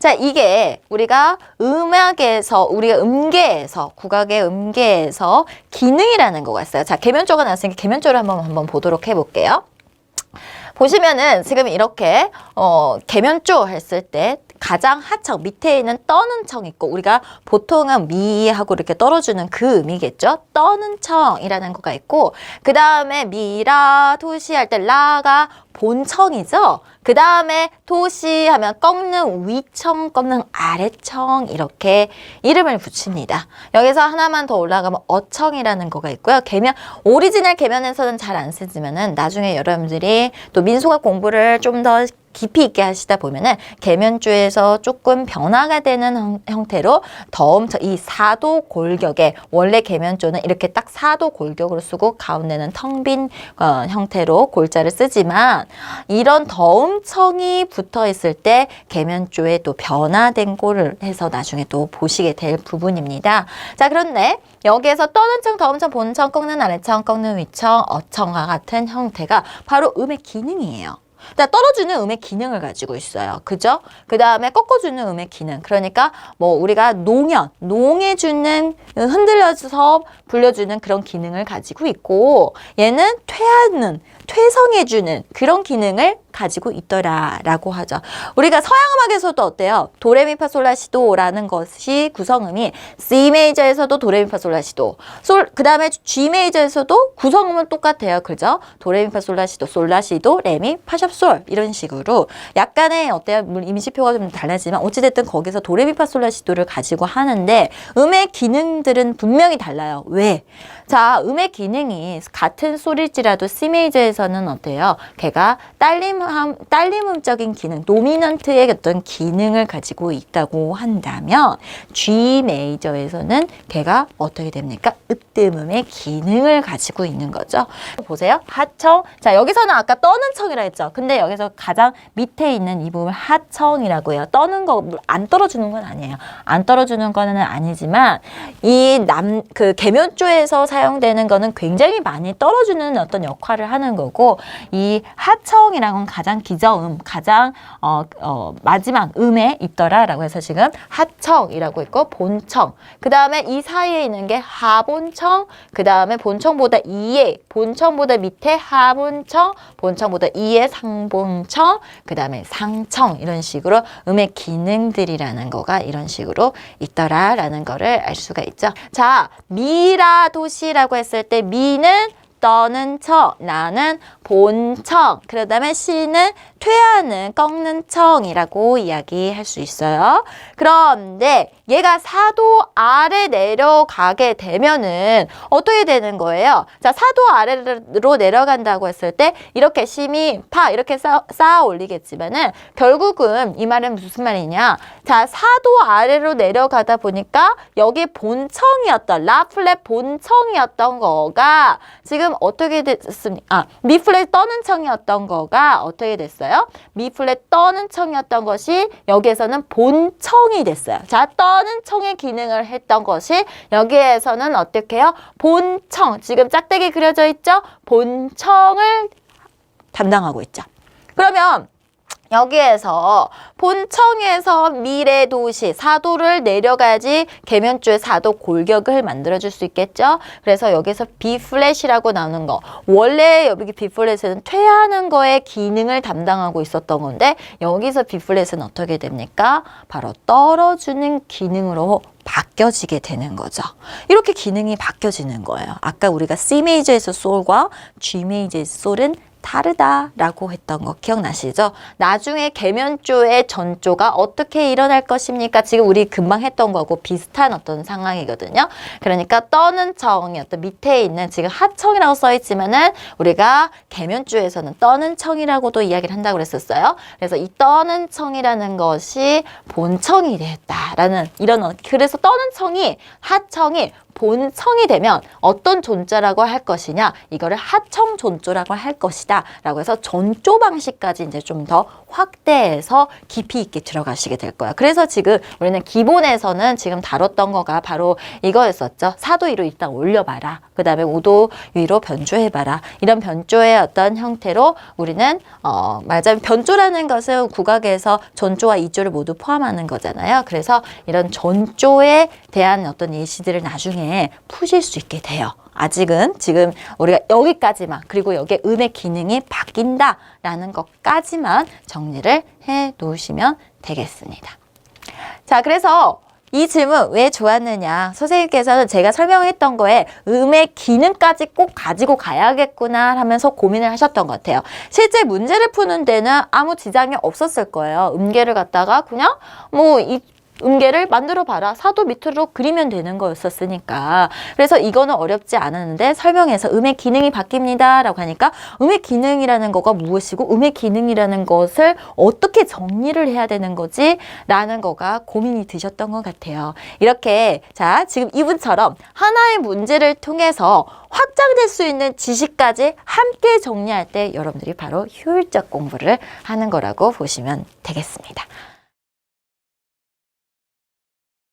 자, 이게 우리가 음악에서, 우리가 음계에서, 국악의 음계에서 기능이라는 거가 있어요. 자, 계면조가 나왔으니까 계면조를 한번, 한번 보도록 해볼게요. 보시면은 지금 이렇게, 어, 계면조 했을 때 가장 하청, 밑에 있는 떠는 청 있고, 우리가 보통은 미하고 이렇게 떨어주는 그 음이겠죠? 떠는 청이라는 거가 있고, 그 다음에 미라, 토시 할 때 라가 본청이죠? 그 다음에 토시 하면 꺾는 위청, 꺾는 아래청 이렇게 이름을 붙입니다. 여기서 하나만 더 올라가면 어청이라는 거가 있고요. 개면 오리지널 개면에서는 잘 안 쓰지만은 나중에 여러분들이 또 민속학 공부를 좀 더 깊이 있게 하시다 보면은 계면주에서 조금 변화가 되는 형- 형태로 더엄청 이 사도 골격에 원래 계면조는 이렇게 딱 사도 골격으로 쓰고 가운데는 텅빈 어, 형태로 골자를 쓰지만 이런 더음청이 붙어 있을 때 계면조에 또 변화된 꼴을 해서 나중에 또 보시게 될 부분입니다. 자 그런데 여기에서 떠는 청, 더음청, 본청, 꺾는 아래청, 꺾는 위청, 어청과 같은 형태가 바로 음의 기능이에요. 자, 떨어주는 음의 기능을 가지고 있어요. 그죠? 그 다음에 꺾어주는 음의 기능. 그러니까 뭐 우리가 농연, 농해주는, 흔들려서 불려주는 그런 기능을 가지고 있고 얘는 퇴하는, 퇴성해주는 그런 기능을 가지고 있더라라고 하죠. 우리가 서양 음악에서도 어때요? 도레미파솔라시도라는 것이 구성음이 C 메이저에서도 도레미파솔라시도, 솔 그다음에 G 메이저에서도 구성음은 똑같아요. 그죠? 도레미파솔라시도, 솔라시도, 레미, 파샵솔 이런 식으로 약간의 어때요? 임시표가 좀 달라지만 어찌 됐든 거기서 도레미파솔라시도를 가지고 하는데 음의 기능들은 분명히 달라요. 왜? 자, 음의 기능이 같은 소리일지라도 C 메이저에서는 어때요? 걔가 딸림 딸림음적인 기능, 노미넌트의 어떤 기능을 가지고 있다고 한다면 G 메이저에서는 걔가 어떻게 됩니까? 으뜸음의 기능을 가지고 있는 거죠. 보세요. 하청. 자, 여기서는 아까 떠는 청이라 했죠. 근데 여기서 가장 밑에 있는 이 부분 하청이라고 해요. 떠는 거 안 떨어주는 건 아니에요. 안 떨어주는 거는 아니지만 이 남 그 계면조에서 사용되는 거는 굉장히 많이 떨어주는 어떤 역할을 하는 거고 이 하청이라는 건 가장 기저음, 가장 어, 어, 마지막 음에 있더라라고 해서 지금 하청이라고 있고 본청. 그 다음에 이 사이에 있는 게 하본청. 그 다음에 본청보다 2에 본청보다 밑에 하본청, 본청보다 2에 상본청. 그 다음에 상청 이런 식으로 음의 기능들이라는 거가 이런 식으로 있더라라는 거를 알 수가 있죠. 자, 미라 도시라고 했을 때 미는 떠는 청, 나는 본청, 그 다음에 시는 퇴하는 꺾는 청이라고 이야기할 수 있어요. 그런데 얘가 사도 아래 내려가게 되면은 어떻게 되는 거예요? 자, 사도 아래로 내려간다고 했을 때 이렇게 심이 파 이렇게 쌓아, 쌓아 올리겠지만은 결국은 이 말은 무슨 말이냐? 자, 사도 아래로 내려가다 보니까 여기 본청이었던 라플렛 본청이었던 거가 지금 어떻게 됐습니까? 아, 미플렛 떠는 청이었던 거가 어떻게 됐어요? 미플렛 떠는 청이었던 것이 여기에서는 본청이 됐어요. 자, 떠는 청의 기능을 했던 것이 여기에서는 어떻게 해요? 본청. 지금 짝대기 그려져 있죠? 본청을 담당하고 있죠. 그러면 여기에서 본청에서 미래 도시 사도를 내려가야지 계면주의 사도 골격을 만들어줄 수 있겠죠. 그래서 여기서 B 플랫이라고 나오는 거 원래 여기 B 플랫은 퇴하는 거에 기능을 담당하고 있었던 건데 여기서 B 플랫은 어떻게 됩니까? 바로 떨어주는 기능으로 바뀌어지게 되는 거죠. 이렇게 기능이 바뀌어지는 거예요. 아까 우리가 C 메이저에서 솔과 G 메이저에서 솔은 다르다라고 했던 거 기억나시죠? 나중에 계면조의 전조가 어떻게 일어날 것입니까? 지금 우리 금방 했던 거고 비슷한 어떤 상황이거든요. 그러니까 떠는 청이 어떤 밑에 있는 지금 하청이라고 써 있지만은 우리가 계면조에서는 떠는 청이라고도 이야기를 한다고 그랬었어요. 그래서 이 떠는 청이라는 것이 본청이 됐다라는 이런 어- 그래서 떠는 청이 하청이 본청이 되면 어떤 존자라고 할 것이냐 이거를 하청 존조라고 할 것이다 라고 해서 존조 방식까지 이제 좀 더 확대해서 깊이 있게 들어가시게 될 거야. 그래서 지금 우리는 기본에서는 지금 다뤘던 거가 바로 이거였었죠. 4도 위로 일단 올려봐라. 그 다음에 5도 위로 변조해봐라. 이런 변조의 어떤 형태로 우리는 어, 말하자면 변조라는 것은 국악에서 전조와 이조를 모두 포함하는 거잖아요. 그래서 이런 전조에 대한 어떤 예시들을 나중에 푸실 수 있게 돼요. 아직은 지금 우리가 여기까지만 그리고 여기에 음의 기능이 바뀐다라는 것까지만 정리를 해 놓으시면 되겠습니다. 자, 그래서 이 질문 왜 좋았느냐? 선생님께서는 제가 설명했던 거에 음의 기능까지 꼭 가지고 가야겠구나 하면서 고민을 하셨던 것 같아요. 실제 문제를 푸는 데는 아무 지장이 없었을 거예요. 음계를 갖다가 그냥 뭐 이 음계를 만들어 봐라. 사도 밑으로 그리면 되는 거였었으니까. 그래서 이거는 어렵지 않았는데 설명해서 음의 기능이 바뀝니다. 라고 하니까 음의 기능이라는 거가 무엇이고 음의 기능이라는 것을 어떻게 정리를 해야 되는 거지? 라는 거가 고민이 드셨던 것 같아요. 이렇게 자, 지금 이분처럼 하나의 문제를 통해서 확장될 수 있는 지식까지 함께 정리할 때 여러분들이 바로 효율적 공부를 하는 거라고 보시면 되겠습니다.